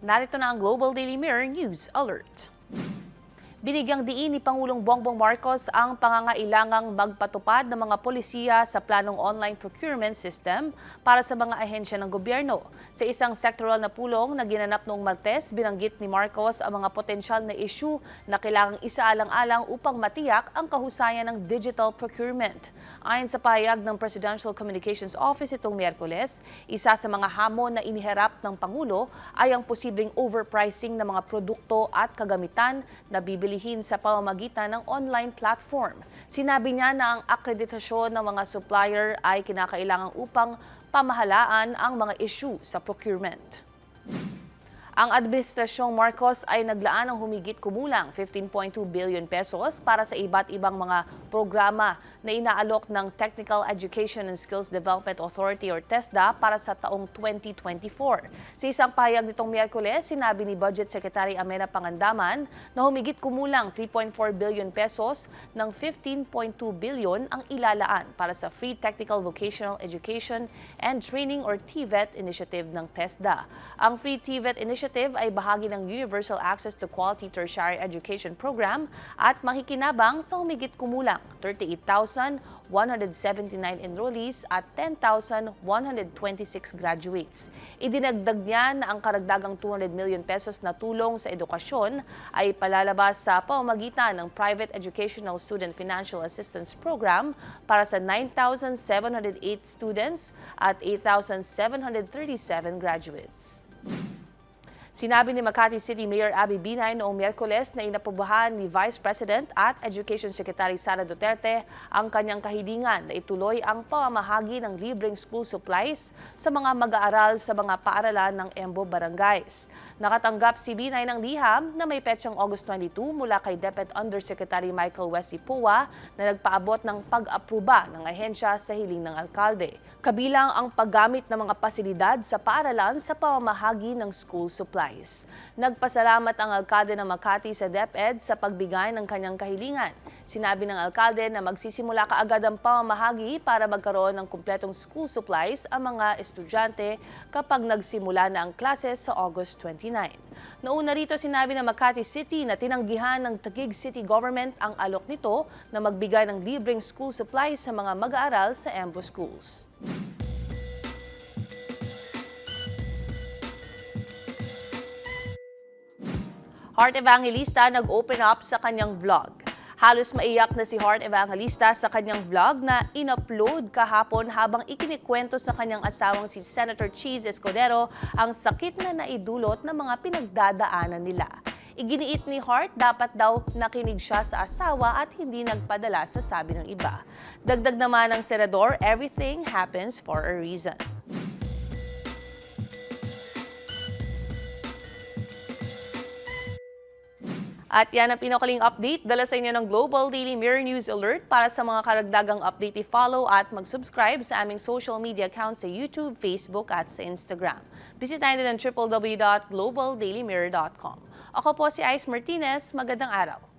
narito na ang Global Daily Mirror News Alert. Binigyang diin ni Pangulong Bongbong Marcos ang pangangailangang magpatupad ng mga polisiya sa planong online procurement system para sa mga ahensya ng gobyerno. Sa isang sectoral na pulong na ginanap noong Martes, binanggit ni Marcos ang mga potensyal na issue na kailangang isaalang-alang upang matiyak ang kahusayan ng digital procurement. Ayon sa payag ng Presidential Communications Office itong Miyerkules, isa sa mga hamon na iniharap ng Pangulo ay ang posibleng overpricing ng mga produkto at kagamitan na bibilihin sa pamamagitan ng online platform. Sinabi niya na ang akreditasyon ng mga supplier ay kinakailangan upang pamahalaan ang mga issue sa procurement. Ang Administrasyong Marcos ay naglaan ng humigit kumulang 15.2 billion pesos para sa iba't ibang mga programa na inaalok ng Technical Education and Skills Development Authority or TESDA para sa taong 2024. Sa isang payag nitong Miyerkules, sinabi ni Budget Secretary Amena Pangandaman na humigit kumulang 3.4 billion pesos ng 15.2 billion ang ilalaan para sa Free Technical Vocational Education and Training or TVET initiative ng TESDA. Ang Free TVET initiative ay bahagi ng Universal Access to Quality Tertiary Education Program at makikinabang sa humigit kumulang 38,179 enrollees at 10,126 graduates. Idinagdag niya na ang karagdagang 200 million pesos na tulong sa edukasyon ay palalabas sa pamamagitan ng Private Educational Student Financial Assistance Program para sa 9,708 students at 8,737 graduates. Sinabi ni Makati City Mayor Abby Binay noong Miyerkules na inaprobahan ni Vice President at Education Secretary Sara Duterte ang kanyang kahilingan na ituloy ang pamamahagi ng libreng school supplies sa mga mag-aaral sa mga paaralan ng Embo Barangays. Nakatanggap si Binay ng liham na may petsang August 22 mula kay DepEd Undersecretary Michael Wesley Pua na nagpaabot ng pag-apruba ng ahensya sa hiling ng alkalde. Kabilang ang paggamit ng mga pasilidad sa paaralan sa pamamahagi ng school supplies. Nagpasalamat ang alkalde ng Makati sa DepEd sa pagbigay ng kanyang kahilingan. Sinabi ng alkalde na magsisimula kaagad ang pamamahagi para magkaroon ng kumpletong school supplies ang mga estudyante kapag nagsimula na ang klase sa August 29. Nauna rito sinabi ng Makati City na tinanggihan ng Taguig City Government ang alok nito na magbigay ng libreng school supplies sa mga mag-aaral sa Embo Schools. Heart Evangelista nag-open up sa kanyang vlog. Halos maiyak na si Heart Evangelista sa kanyang vlog na in-upload kahapon habang ikinikwento sa kanyang asawang si Senator Cheese Escudero ang sakit na naidulot ng mga pinagdadaanan nila. Iginiit ni Hart dapat daw nakinig siya sa asawa at hindi nagpadala sa sabi ng iba. Dagdag naman ng senador, everything happens for a reason. At yan ang pinakaling update dala sa inyo ng Global Daily Mirror News Alert para sa mga karagdagang update i-follow at mag-subscribe sa aming social media accounts sa YouTube, Facebook at sa Instagram. Bisitahin din ang www.globaldailymirror.com. Ako po si Ice Martinez. Magandang araw.